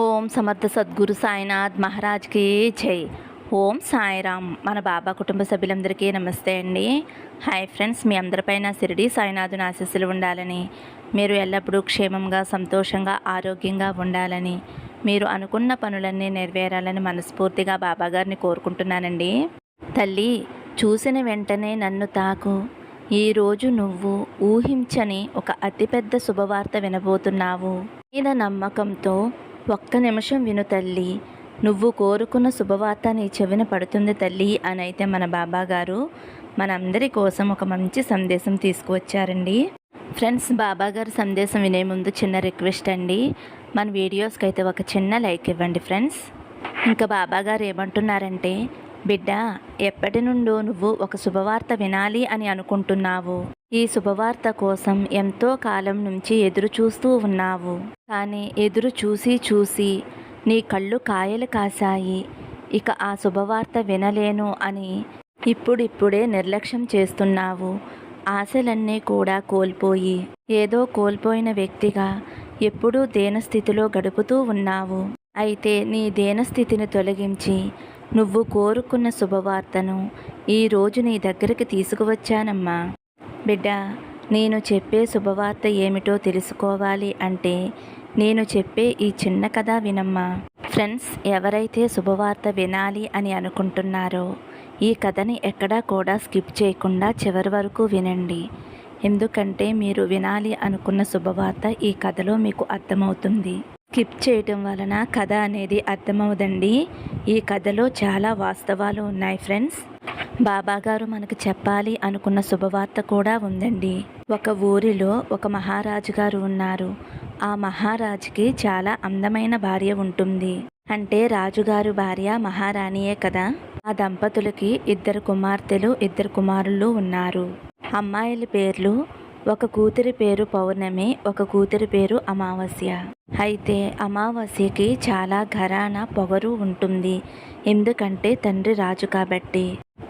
ఓం సమర్థ సద్గురు సాయినాథ్ మహారాజ్కి జై. ఓం సాయిరామ్. మన బాబా కుటుంబ సభ్యులందరికీ నమస్తే అండి. హాయ్ ఫ్రెండ్స్ మీ అందరిపైన సిరిడి సాయినాథుని ఆశీస్సులు ఉండాలని మీరు ఎల్లప్పుడూ క్షేమంగా సంతోషంగా ఆరోగ్యంగా ఉండాలని మీరు అనుకున్న పనులన్నీ నెరవేరాలని మనస్ఫూర్తిగా బాబాగారిని కోరుకుంటున్నానండి. తల్లి చూసిన వెంటనే నన్ను తాకు. ఈరోజు నువ్వు ఊహించని ఒక అతిపెద్ద శుభవార్త వినబోతున్నావు. మీద నమ్మకంతో ఒక్క నిమిషం విను తల్లి. నువ్వు కోరుకున్న శుభవార్త నీ చెవిన పడుతుంది తల్లి అని అయితే మన బాబా గారు మనందరి కోసం ఒక మంచి సందేశం తీసుకువచ్చారండి. ఫ్రెండ్స్ బాబా గారు సందేశం వినే ముందు చిన్న రిక్వెస్ట్ అండి. మన వీడియోస్కి అయితే ఒక చిన్న లైక్ ఇవ్వండి ఫ్రెండ్స్. ఇంకా బాబా గారు ఏమంటున్నారంటే బిడ్డ ఎప్పటి నుండో నువ్వు ఒక శుభవార్త వినాలి అని అనుకుంటున్నావు. ఈ శుభవార్త కోసం ఎంతో కాలం నుంచి ఎదురు చూస్తూ ఉన్నావు. కానీ ఎదురు చూసి చూసి నీ కళ్ళు కాయలు కాశాయి. ఇక ఆ శుభవార్త వినలేను అని ఇప్పుడిప్పుడే నిర్లక్ష్యం చేస్తున్నావు. ఆశలన్నీ కూడా కోల్పోయి ఏదో కోల్పోయిన వ్యక్తిగా ఎప్పుడూ దేనస్థితిలో గడుపుతూ ఉన్నావు. అయితే నీ దేనస్థితిని తొలగించి నువ్వు కోరుకున్న శుభవార్తను ఈరోజు నీ దగ్గరికి తీసుకువచ్చానమ్మా. బిడ్డ నేను చెప్పే శుభవార్త ఏమిటో తెలుసుకోవాలి అంటే నేను చెప్పే ఈ చిన్న కథ వినమ్మా. ఫ్రెండ్స్ ఎవరైతే శుభవార్త వినాలి అని అనుకుంటున్నారో ఈ కథని ఎక్కడా కూడా స్కిప్ చేయకుండా చివరి వరకు వినండి. ఎందుకంటే మీరు వినాలి అనుకున్న శుభవార్త ఈ కథలో మీకు అర్థమవుతుంది. స్కిప్ చేయటం వలన కథ అనేది అర్థమవుదండి. ఈ కథలో చాలా వాస్తవాలు ఉన్నాయి ఫ్రెండ్స్. బాబాగారు మనకు చెప్పాలి అనుకున్న శుభవార్త కూడా ఉందండి. ఒక ఊరిలో ఒక మహారాజు గారు ఉన్నారు. ఆ మహారాజుకి చాలా అందమైన భార్య ఉంటుంది. అంటే రాజుగారు భార్య మహారాణియే కదా. ఆ దంపతులకి ఇద్దరు కుమార్తెలు ఇద్దరు కుమారులు ఉన్నారు. అమ్మాయిల పేర్లు ఒక కూతురి పేరు పౌర్ణమి ఒక కూతురి పేరు అమావాస్య. అయితే అమావాస్యకి చాలా ఘరాన పొగరు ఉంటుంది. ఎందుకంటే తండ్రి రాజు కాబట్టి.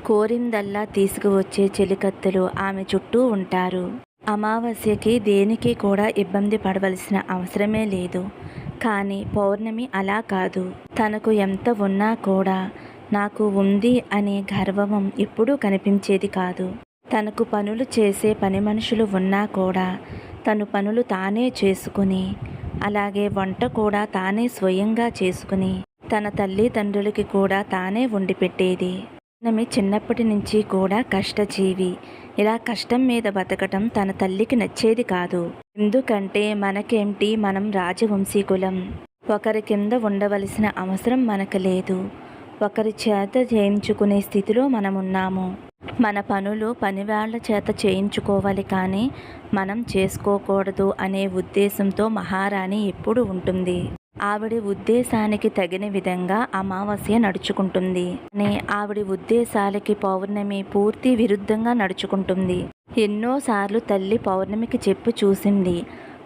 కోరిందల్లా తీసుకువచ్చే చెలికత్తెలు ఆమె చుట్టూ ఉంటారు. అమావాస్యకి దేనికి కూడా ఇబ్బంది పడవలసిన అవసరమే లేదు. కానీ పౌర్ణమి అలా కాదు. తనకు ఎంత ఉన్నా కూడా నాకు ఉంది అనే గర్వం ఎప్పుడూ కనిపించేది కాదు. తనకు పనులు చేసే పని మనుషులు ఉన్నా కూడా తను పనులు తానే చేసుకుని అలాగే వంట కూడా తానే స్వయంగా చేసుకుని తన తల్లిదండ్రులకి కూడా తానే వండి పెట్టేది. నమి చిన్నప్పటి నుంచి కూడా కష్టజీవి. ఇలా కష్టం మీద బతకటం తన తల్లికి నచ్చేది కాదు. ఎందుకంటే మనకేంటి? మనం రాజవంశీకులం. ఒకరి కింద ఉండవలసిన అవసరం మనకు లేదు. ఒకరి చేత చేయించుకునే స్థితిలో మనమున్నాము. మన పనులు పనివాళ్ళ చేత చేయించుకోవాలి కానీ మనం చేసుకోకూడదు అనే ఉద్దేశంతో మహారాణి ఎప్పుడు ఉంటుంది. ఆవిడ ఉద్దేశానికి తగిన విధంగా అమావాస్య నడుచుకుంటుంది. అని ఆవిడ ఉద్దేశాలకి పౌర్ణమి పూర్తి విరుద్ధంగా నడుచుకుంటుంది. ఎన్నోసార్లు తల్లి పౌర్ణమికి చెప్పు చూసింది.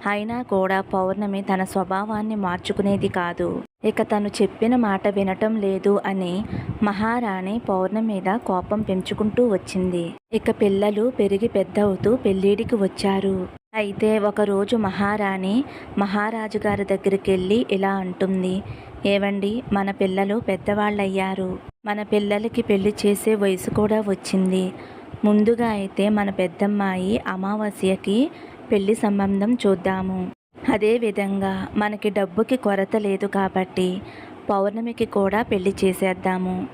అయినా కూడా పౌర్ణమి తన స్వభావాన్ని మార్చుకునేది కాదు. ఇక తను చెప్పిన మాట వినటం లేదు అని మహారాణి పౌర్ణమి మీద కోపం పెంచుకుంటూ వచ్చింది. ఇక పిల్లలు పెరిగి పెద్దవుతూ పెళ్ళిడికి వచ్చారు. అయితే ఒకరోజు మహారాణి మహారాజు గారి దగ్గరికి వెళ్ళి ఇలా అంటుంది. ఏవండి మన పిల్లలు పెద్దవాళ్ళయ్యారు. మన పిల్లలకి పెళ్ళి చేసే వయసు కూడా వచ్చింది. ముందుగా అయితే మన పెద్దమ్మాయి అమావాస్యకి పెళ్ళి సంబంధం చూద్దాము. అదేవిధంగా మనకి డబ్బుకి కొరత లేదు కాబట్టి పౌర్ణమికి కూడా పెళ్ళి చేసేద్దాము.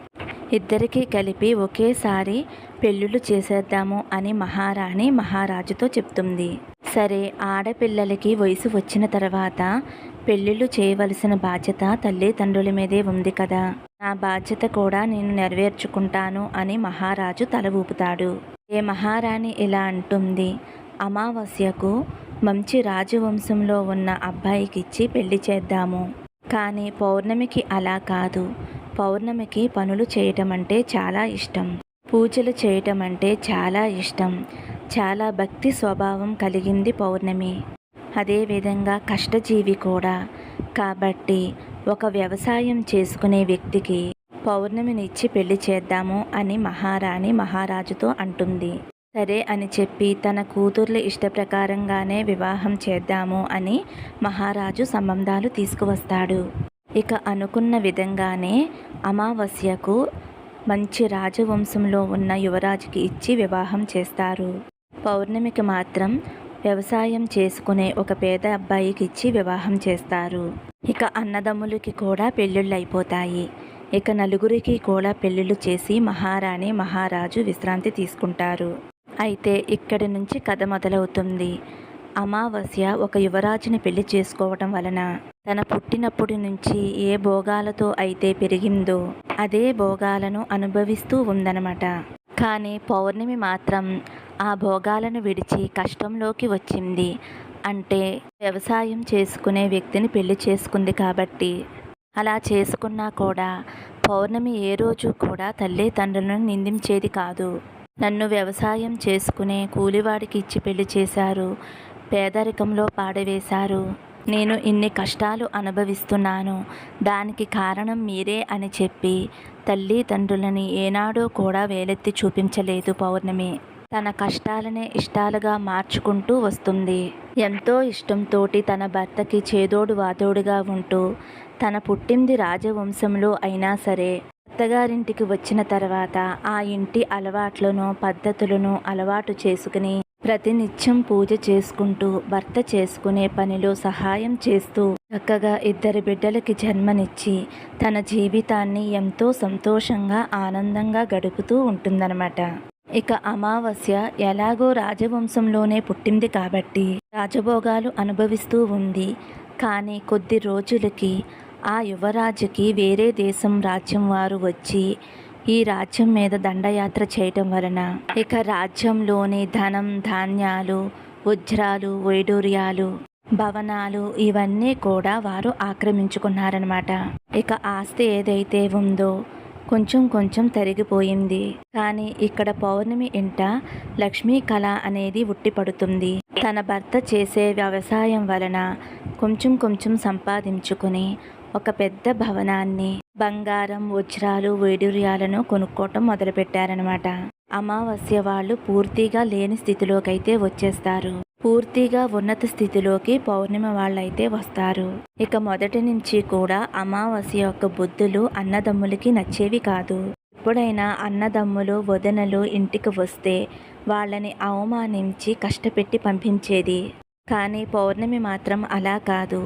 ఇద్దరికీ కలిపి ఒకేసారి పెళ్ళిళ్ళు చేసేద్దాము అని మహారాణి మహారాజుతో చెప్తుంది. సరే ఆడపిల్లలకి వయసు వచ్చిన తర్వాత పెళ్ళిళ్ళు చేయవలసిన బాధ్యత తల్లిదండ్రుల మీదే ఉంది కదా. నా బాధ్యత కూడా నేను నెరవేర్చుకుంటాను అని మహారాజు తల ఊపుతాడు. ఏ మహారాణి ఇలా అంటుంది అమావాస్యకు మంచి రాజవంశంలో ఉన్న అబ్బాయికిచ్చి పెళ్ళి చేద్దాము. కానీ పౌర్ణమికి అలా కాదు. పౌర్ణమికి పనులు చేయటం అంటే చాలా ఇష్టం. పూజలు చేయటం అంటే చాలా ఇష్టం. చాలా భక్తి స్వభావం కలిగింది పౌర్ణమి. అదేవిధంగా కష్టజీవి కూడా. కాబట్టి ఒక వ్యవసాయం చేసుకునే వ్యక్తికి పౌర్ణమినిచ్చి పెళ్ళి చేద్దాము అని మహారాణి మహారాజుతో అంటుంది. సరే అని చెప్పి తన కూతుర్ల ఇష్టప్రకారంగానే వివాహం చేద్దాము అని మహారాజు సంబంధాలు తీసుకువస్తాడు. ఇక అనుకున్న విధంగానే అమావాస్యకు మంచి రాజవంశంలో ఉన్న యువరాజుకి ఇచ్చి వివాహం చేస్తారు. పౌర్ణమికి మాత్రం వ్యవసాయం చేసుకునే ఒక పేద అబ్బాయికి ఇచ్చి వివాహం చేస్తారు. ఇక అన్నదమ్ములకి కూడా పెళ్ళిళ్ళు అయిపోతాయి ఇక నలుగురికి కూడా పెళ్ళిళ్ళు చేసి మహారాణి మహారాజు విశ్రాంతి తీసుకుంటారు. అయితే ఇక్కడి నుంచి కథ మొదలవుతుంది. అమావాస్య ఒక యువరాజుని పెళ్ళి చేసుకోవటం వలన తన పుట్టినప్పటి నుంచి ఏ భోగాలతో అయితే పెరిగిందో అదే భోగాలను అనుభవిస్తూ ఉందన్నమాట. కానీ పౌర్ణమి మాత్రం ఆ భోగాలను విడిచి కష్టంలోకి వచ్చింది. అంటే వ్యవసాయం చేసుకునే వ్యక్తిని పెళ్ళి చేసుకుంది కాబట్టి. అలా చేసుకున్నా కూడా పౌర్ణమి ఏ రోజు కూడా తల్లిదండ్రులను నిందించేది కాదు. నన్ను వ్యవసాయం చేసుకునే కూలివాడికి ఇచ్చి పెళ్ళి చేశారు. పేదరికంలో పాడవేశారు. నేను ఇన్ని కష్టాలు అనుభవిస్తున్నాను. దానికి కారణం మీరే అని చెప్పి తల్లిదండ్రులని ఏనాడో కూడా వేలెత్తి చూపించలేదు పౌర్ణమి. తన కష్టాలనే ఇష్టాలుగా మార్చుకుంటూ వస్తుంది. ఎంతో ఇష్టంతోటి తన భర్తకి చేదోడు వాదోడుగా ఉంటూ తన పుట్టింది రాజవంశంలో అయినా సరే అత్తగారింటికి వచ్చిన తర్వాత ఆ ఇంటి అలవాట్లను పద్ధతులను అలవాటు చేసుకుని ప్రతినిత్యం పూజ చేసుకుంటూ భర్త చేసుకునే పనిలో సహాయం చేస్తూ చక్కగా ఇద్దరి బిడ్డలకి జన్మనిచ్చి తన జీవితాన్ని ఎంతో సంతోషంగా ఆనందంగా గడుపుతూ ఉంటుందన్నమాట. ఇక అమావాస్య ఎలాగో రాజవంశంలోనే పుట్టింది కాబట్టి రాజభోగాలు అనుభవిస్తూ ఉంది. కానీ కొద్ది రోజులకి ఆ యువరాజుకి వేరే దేశం రాజ్యం వారు వచ్చి ఈ రాజ్యం మీద దండయాత్ర చేయటం వలన ఇక రాజ్యంలోని ధనం ధాన్యాలు వజ్రాలు వైడూర్యాలు భవనాలు ఇవన్నీ కూడా వారు ఆక్రమించుకున్నారనమాట ఇక ఆస్తి ఏదైతే ఉందో కొంచెం కొంచెం తరిగిపోయింది. కానీ ఇక్కడ పౌర్ణమి ఇంట లక్ష్మీ కళ అనేది ఉట్టిపడుతుంది. తన భర్త చేసే వ్యవసాయం వలన కొంచెం కొంచెం సంపాదించుకుని ఒక పెద్ద భవనాన్ని బంగారం వజ్రాలు వైడూర్యాలను కొనుక్కోవటం మొదలుపెట్టారనమాట అమావాస్య వాళ్ళు పూర్తిగా లేని స్థితిలోకి అయితే వచ్చేస్తారు. పూర్తిగా ఉన్నత స్థితిలోకి పౌర్ణమి వాళ్ళైతే వస్తారు. ఇక మొదటి నుంచి కూడా అమావాస్య యొక్క బుద్ధులు అన్నదమ్ములకి నచ్చేవి కాదు. ఎప్పుడైనా అన్నదమ్ములు వదనలు ఇంటికి వస్తే వాళ్ళని అవమానించి కష్టపెట్టి పంపించేది. కానీ పౌర్ణమి మాత్రం అలా కాదు.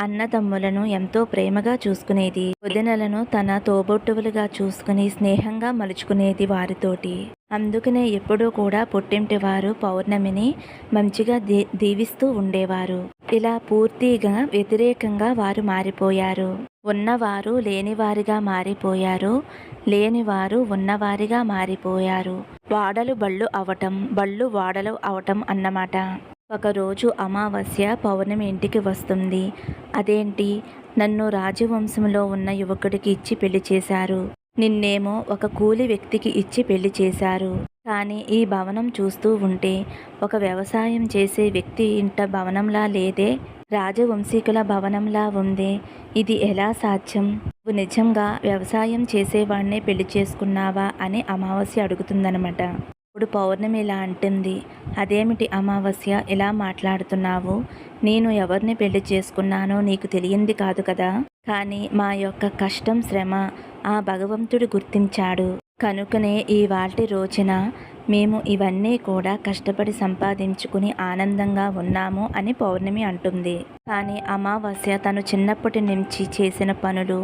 అన్నదమ్ములను ఎంతో ప్రేమగా చూసుకునేది. వదినలను తన తోబొట్టువులుగా చూసుకుని స్నేహంగా మలుచుకునేది వారితోటి. అందుకనే ఎప్పుడూ కూడా పుట్టింటి వారు పౌర్ణమిని మంచిగా దీ దీవిస్తూ ఉండేవారు. ఇలా పూర్తిగా వ్యతిరేకంగా వారు మారిపోయారు. ఉన్నవారు లేనివారిగా మారిపోయారు. లేనివారు ఉన్నవారిగా మారిపోయారు. వాడలు బళ్ళు అవటం బళ్ళు వాడలు అవటం అన్నమాట. ఒకరోజు అమావాస్య పౌర్ణమి ఇంటికి వస్తుంది. అదేంటి? నన్ను రాజవంశంలో ఉన్న యువకుడికి ఇచ్చి పెళ్ళి చేశారు. నిన్నేమో ఒక కూలి వ్యక్తికి ఇచ్చి పెళ్ళి చేశారు. కానీ ఈ భవనం చూస్తూ ఉంటే ఒక వ్యవసాయం చేసే వ్యక్తి ఇంట భవనంలా లేదే రాజవంశీకుల భవనంలా ఉందే. ఇది ఎలా సాధ్యం? నువ్వు నిజంగా వ్యవసాయం చేసేవాడినే పెళ్ళి చేసుకున్నావా అని అమావాస్య అడుగుతుందనమాట. ఇప్పుడు పౌర్ణమి ఇలా అంటుంది. అదేమిటి అమావాస్య? ఇలా మాట్లాడుతున్నావు? నేను ఎవరిని పెళ్ళి చేసుకున్నానో నీకు తెలియంది కాదు కదా? కానీ మా యొక్క కష్టం శ్రమ ఆ భగవంతుడు గుర్తించాడు. కనుకనే ఈ వాటి రోజున మేము ఇవన్నీ కూడా కష్టపడి సంపాదించుకుని ఆనందంగా ఉన్నాము అని పౌర్ణమి అంటుంది. కానీ అమావాస్య తను చిన్నప్పటి నుంచి చేసిన పనులు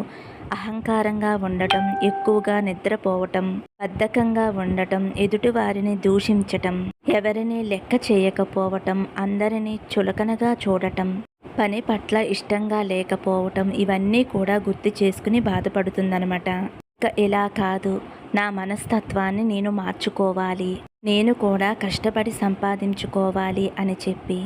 అహంకారంగా ఉండటం ఎక్కువగా నిద్రపోవటం బద్ధకంగా ఉండటం ఎదుటివారిని దూషించటం ఎవరిని లెక్క చేయకపోవటం అందరినీ చులకనగా చూడటం పని పట్ల ఇష్టంగా లేకపోవటం ఇవన్నీ కూడా గుర్తు చేసుకుని బాధపడుతుందనమాట ఇక ఇలా కాదు. నా మనస్తత్వాన్ని నేను మార్చుకోవాలి. నేను కూడా కష్టపడి సంపాదించుకోవాలి అని చెప్పి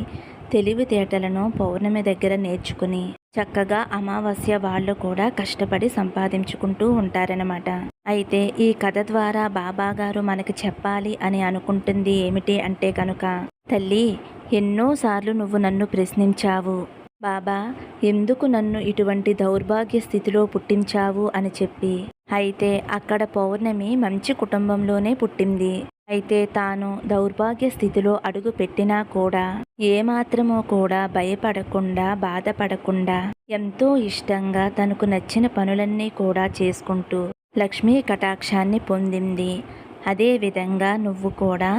తెలివితేటలను పౌర్ణమి దగ్గర నేర్చుకుని చక్కగా అమావాస్య వాళ్ళు కూడా కష్టపడి సంపాదించుకుంటూ ఉంటారనమాట అయితే ఈ కథ ద్వారా బాబాగారు మనకి చెప్పాలి అని అనుకుంటుంది ఏమిటి అంటే కనుక తల్లి ఎన్నోసార్లు నువ్వు నన్ను ప్రశ్నించావు. బాబా ఎందుకు నన్ను ఇటువంటి దౌర్భాగ్య స్థితిలో పుట్టించావు? అని చెప్పి. అయితే అక్కడ పౌర్ణమి మంచి కుటుంబంలోనే పుట్టింది. అయితే తాను దౌర్భాగ్య స్థితిలో అడుగు పెట్టినా కూడా ఏమాత్రమో కూడా భయపడకుండా బాధపడకుండా ఎంతో ఇష్టంగా తనకు నచ్చిన పనులన్నీ కూడా చేసుకుంటూ లక్ష్మీ కటాక్షాన్ని పొందింది. అదేవిధంగా నువ్వు కూడా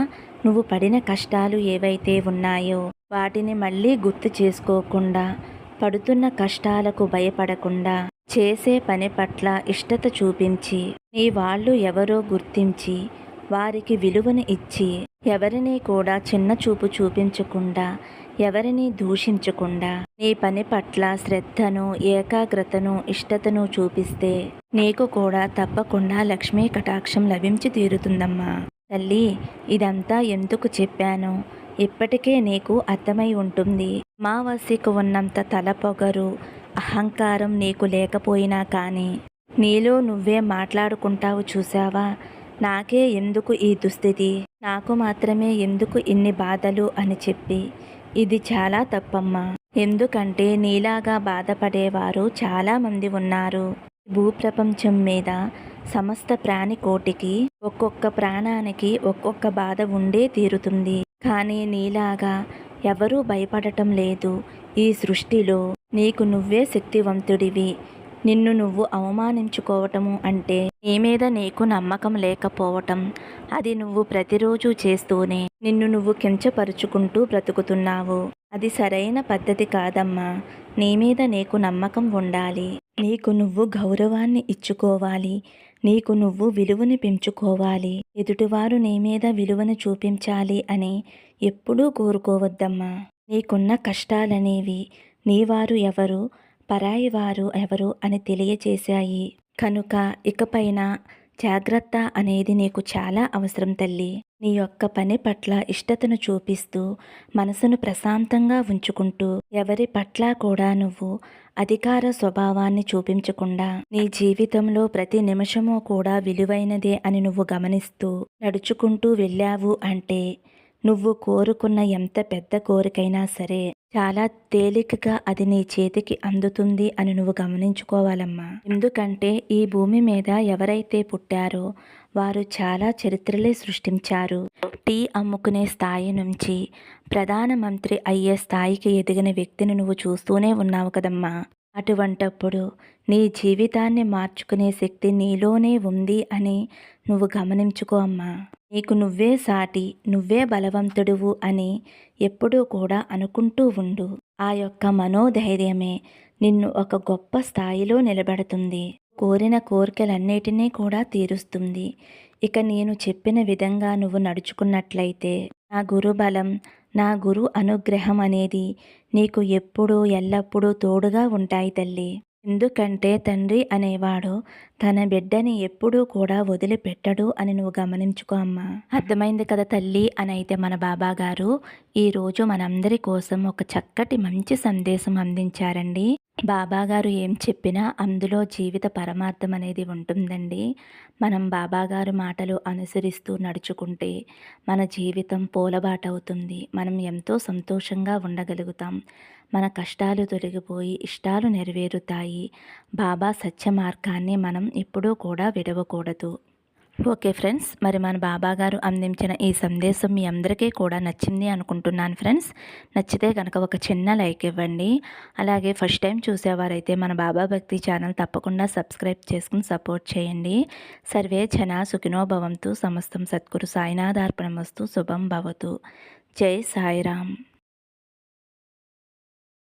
నువ్వు పడిన కష్టాలు ఏవైతే ఉన్నాయో వాటిని మళ్ళీ గుర్తు చేసుకోకుండా పడుతున్న కష్టాలకు భయపడకుండా చేసే పని పట్ల ఇష్టత చూపించి నీ వాళ్ళు ఎవరో గుర్తించి వారికి విలువను ఇచ్చి ఎవరిని కూడా చిన్న చూపు చూపించకుండా ఎవరిని దూషించకుండా నీ పని పట్ల శ్రద్ధను ఏకాగ్రతను ఇష్టతను చూపిస్తే నీకు కూడా తప్పకుండా లక్ష్మీ కటాక్షం లభించి తీరుతుందమ్మా. తల్లి ఇదంతా ఎందుకు చెప్పాను? ఇప్పటికే నీకు అర్థమై ఉంటుంది. మావసికు ఉన్నంత తల పొగరు అహంకారం నీకు లేకపోయినా కానీ నీలో నువ్వే మాట్లాడుకుంటావు చూసావా నాకే ఎందుకు ఈ దుస్థితి? నాకు మాత్రమే ఎందుకు ఇన్ని బాధలు అని చెప్పి. ఇది చాలా తప్పమ్మా. ఎందుకంటే నీలాగా బాధపడేవారు చాలామంది ఉన్నారు. భూప్రపంచం మీద సమస్త ప్రాణికోటికి ఒక్కొక్క ప్రాణానికి ఒక్కొక్క బాధ ఉండే తీరుతుంది. కానీ నీలాగా ఎవరూ భయపడటం లేదు. ఈ సృష్టిలో నీకు నువ్వే శక్తివంతుడివి. నిన్ను నువ్వు అవమానించుకోవటము అంటే నీ మీద నీకు నమ్మకం లేకపోవటం. అది నువ్వు ప్రతిరోజు చేస్తూనే నిన్ను నువ్వు కించపరుచుకుంటూ బ్రతుకుతున్నావు. అది సరైన పద్ధతి కాదమ్మా. నీ మీద నీకు నమ్మకం ఉండాలి. నీకు నువ్వు గౌరవాన్ని ఇచ్చుకోవాలి. నీకు నువ్వు విలువని పెంచుకోవాలి. ఎదుటివారు నీ మీద విలువను చూపించాలి అని ఎప్పుడూ కోరుకోవద్దమ్మా. నీకున్న కష్టాలనేవి నీవారు ఎవరు? పరాయి వారు ఎవరు అని తెలియచేశాయి. కనుక ఇకపైన జాగ్రత్త అనేది నీకు చాలా అవసరం తల్లి. నీ యొక్క పని పట్ల ఇష్టతను చూపిస్తూ మనసును ప్రశాంతంగా ఉంచుకుంటూ ఎవరి పట్ల కూడా నువ్వు అధికార స్వభావాన్ని చూపించకుండా నీ జీవితంలో ప్రతి నిమిషము కూడా విలువైనదే అని నువ్వు గమనిస్తూ నడుచుకుంటూ వెళ్ళావు అంటే నువ్వు కోరుకున్న ఎంత పెద్ద కోరికైనా సరే చాలా తేలికగా అది నీ చేతికి అందుతుంది అని నువ్వు గమనించుకోవాలమ్మా. ఎందుకంటే ఈ భూమి మీద ఎవరైతే పుట్టారో వారు చాలా చరిత్రలే సృష్టించారు. టీ అమ్ముకునే స్థాయి నుంచి ప్రధానమంత్రి అయ్యే స్థాయికి ఎదిగిన వ్యక్తిని నువ్వు చూస్తూనే ఉన్నావు కదమ్మా. అటువంటప్పుడు నీ జీవితాన్ని మార్చుకునే శక్తి నీలోనే ఉంది అని నువ్వు గమనించుకో అమ్మా. నీకు నువ్వే సాటి నువ్వే బలవంతుడువు అని ఎప్పుడూ కూడా అనుకుంటూ ఉండు. ఆ యొక్క మనోధైర్యమే నిన్ను ఒక గొప్ప స్థాయిలో నిలబెడుతుంది. కోరిన కోరికలన్నిటినీ కూడా తీరుస్తుంది. ఇక నేను చెప్పిన విధంగా నువ్వు నడుచుకున్నట్లయితే నా గురుబలం నా గురు అనుగ్రహం అనేది నీకు ఎప్పుడూ ఎల్లప్పుడూ తోడుగా ఉంటాయి తల్లి. ఎందుకంటే తండ్రి అనేవాడు తన బిడ్డని ఎప్పుడూ కూడా వదిలిపెట్టడు అని నువ్వు గమనించుకో అమ్మా. అర్థమైంది కదా తల్లి అని అయితే మన బాబా గారు ఈరోజు మనందరి కోసం ఒక చక్కటి మంచి సందేశం అందించారండి. బాబాగారు ఏం చెప్పినా అందులో జీవిత పరమార్థం అనేది ఉంటుందండి. మనం బాబాగారు మాటలు అనుసరిస్తూ నడుచుకుంటే మన జీవితం పూలబాట అవుతుంది మనం ఎంతో సంతోషంగా ఉండగలుగుతాం. మన కష్టాలు తొలగిపోయి ఇష్టాలు నెరవేరుతాయి. బాబా సత్య మార్గాన్ని మనం ఎప్పుడూ కూడా విడవకూడదు. ఓకే ఫ్రెండ్స్ మరి మన బాబా గారు అందించిన ఈ సందేశం మీ అందరికీ కూడా నచ్చింది అనుకుంటున్నాను ఫ్రెండ్స్. నచ్చితే కనుక ఒక చిన్న లైక్ ఇవ్వండి. అలాగే ఫస్ట్ టైం చూసేవారైతే మన బాబా భక్తి ఛానల్ తప్పకుండా సబ్స్క్రైబ్ చేసుకుని సపోర్ట్ చేయండి. సర్వే జన సుఖినోభవంతు సమస్తం సద్గురు సాయినాథార్పణమస్తు శుభం భవతు. జై సాయిరామ్.